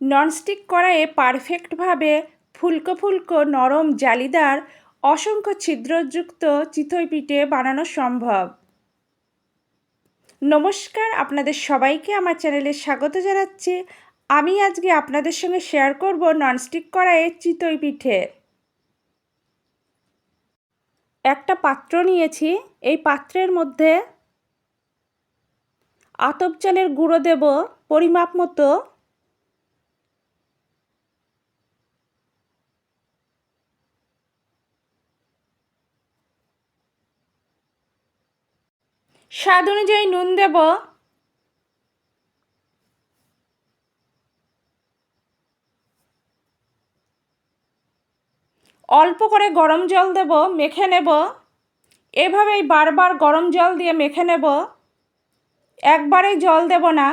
Nonstick কড়াইয়ে পারফেক্টভাবে ফুলকো ফুলকো নরম জালিদার অসংখ্য ছিদ্রযুক্ত চিতই পিঠে বানানো সম্ভব। নমস্কার, আপনাদের সবাইকে আমার চ্যানেলে স্বাগত জানাচ্ছি। আমি আজকে আপনাদের সঙ্গে শেয়ার করব ননস্টিক কড়াইয়ে চিতই পিঠে। একটা পাত্র নিয়েছি, এই পাত্রের মধ্যে আতপ চালের গুঁড়ো দেব, পরিমাপ মতো স্বাদ অনুযায়ী নুন দেব। অল্প করে গরম জল দেব, মেখে নেব। এভাবেই বারবার গরম জল দিয়ে মেখে নেব। একবারেই জল দেব না।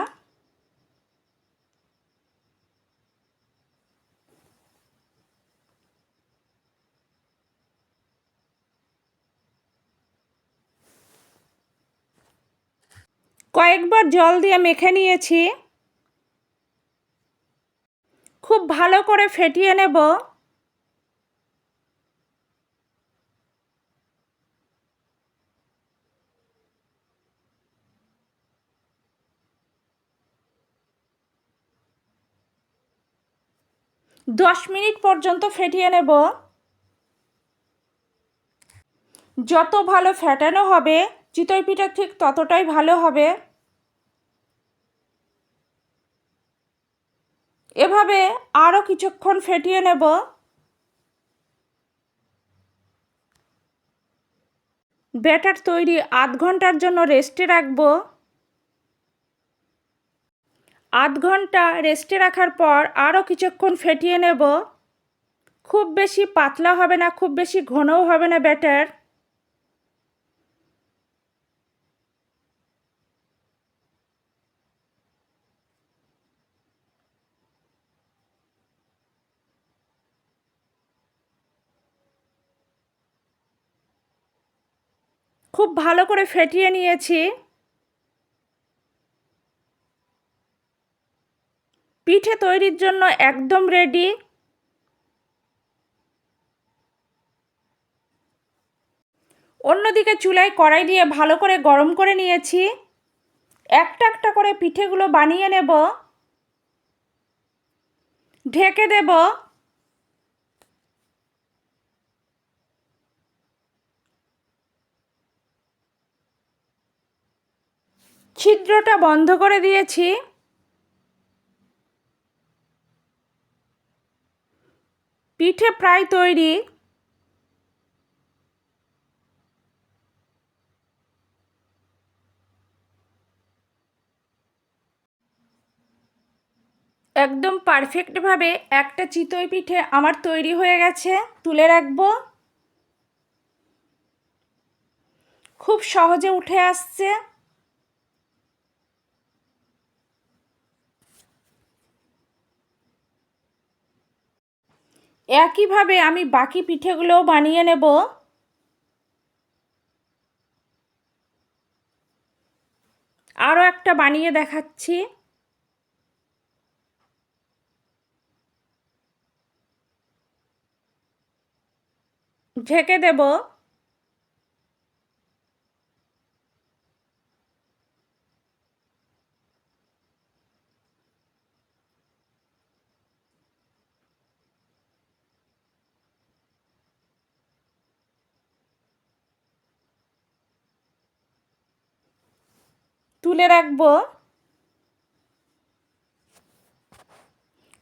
কয়েকবার জল দিয়ে মেখে নিয়েছি। খুব ভালো করে ফেটিয়ে নেব। দশ মিনিট পর্যন্ত ফেটিয়ে নেব। যত ভালো ফেটানো হবে, চিতই পিঠা ঠিক ততটাই ভালো হবে। এভাবে আরও কিছুক্ষণ ফেটিয়ে নেব। ব্যাটার তৈরি আধ ঘণ্টার জন্য রেস্টে রাখব। আধ ঘণ্টা রেস্টে রাখার পর আরও কিছুক্ষণ ফেটিয়ে নেব। খুব বেশি পাতলা হবে না, খুব বেশি ঘনও হবে না ব্যাটার। খুব ভালো করে ফেটিয়ে নিয়েছি। পিঠে তৈরির জন্য একদম রেডি অন্যদিকে চুলায় কড়াই দিয়ে ভালো করে গরম করে নিয়েছি। একটা একটা করে পিঠেগুলো বানিয়ে নেব। ঢেকে দেব। ছিদ্রটা বন্ধ করে দিয়েছি। পিঠে প্রায় তৈরি। একদম পারফেক্টভাবে একটা চিতই পিঠে আমার তৈরি হয়ে গেছে, তুলে রাখব। খুব সহজে উঠে আসছে। একইভাবে আমি বাকি পিঠেগুলোও বানিয়ে নেব। আরও একটা বানিয়ে দেখাচ্ছি। ঢেকে দেব। তুলে রাখব।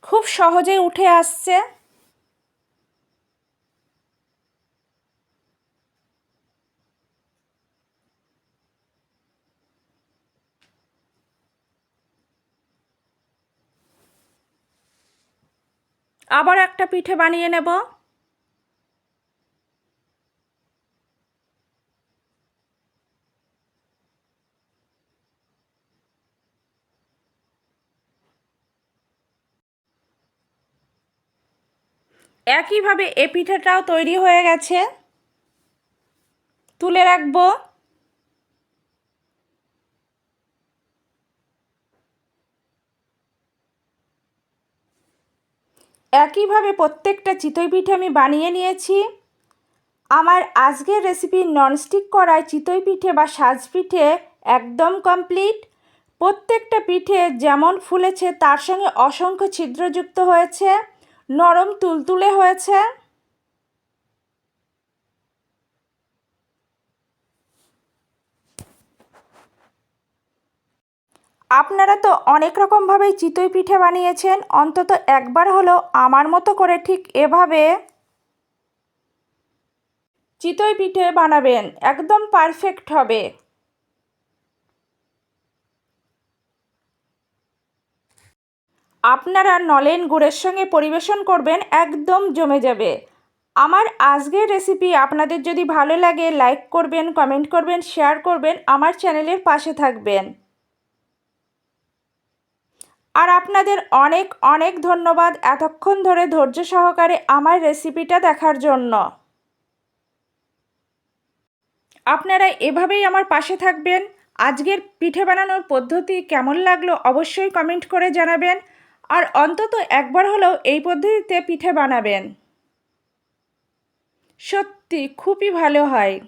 খুব সহজে উঠে আসছে। আবার একটা পিঠে বানিয়ে নেব। একইভাবে এ পিঠাটাও তৈরি হয়ে গেছে। তুলে রাখব। একইভাবে প্রত্যেকটা চিতই পিঠে আমি বানিয়ে নিয়েছি। আমার আজকের রেসিপি ননস্টিক করায় চিতই পিঠে বা সাজ পিঠে একদম কমপ্লিট প্রত্যেকটা পিঠে যেমন ফুলেছে, তার সঙ্গে অসংখ্য ছিদ্রযুক্ত হয়েছে। নরম তুলতুলে হয়েছে। আপনারা তো অনেক রকমভাবেই চিতই পিঠে বানিয়েছেন, অন্তত একবার হলো আমার মতো করে ঠিক এভাবে চিতই পিঠে বানাবেন, একদম পারফেক্ট হবে। আপনারা নলেন গুড়ের সঙ্গে পরিবেশন করবেন, একদম জমে যাবে। আমার আজকের রেসিপি আপনাদের যদি ভালো লাগে লাইক করবেন কমেন্ট করবেন শেয়ার করবেন, আমার চ্যানেলের পাশে থাকবেন। আর আপনাদের অনেক অনেক ধন্যবাদ এতক্ষণ ধরে ধৈর্য সহকারে আমার রেসিপিটা দেখার জন্য। আপনারা এভাবেই আমার পাশে থাকবেন। আজকের পিঠে বানানোর পদ্ধতি কেমন লাগল অবশ্যই কমেন্ট করে জানাবেন। আর অন্তত একবার হলেও এই পদ্ধতিতে পিঠে বানাবেন। সত্যি খুবই ভালো হয়।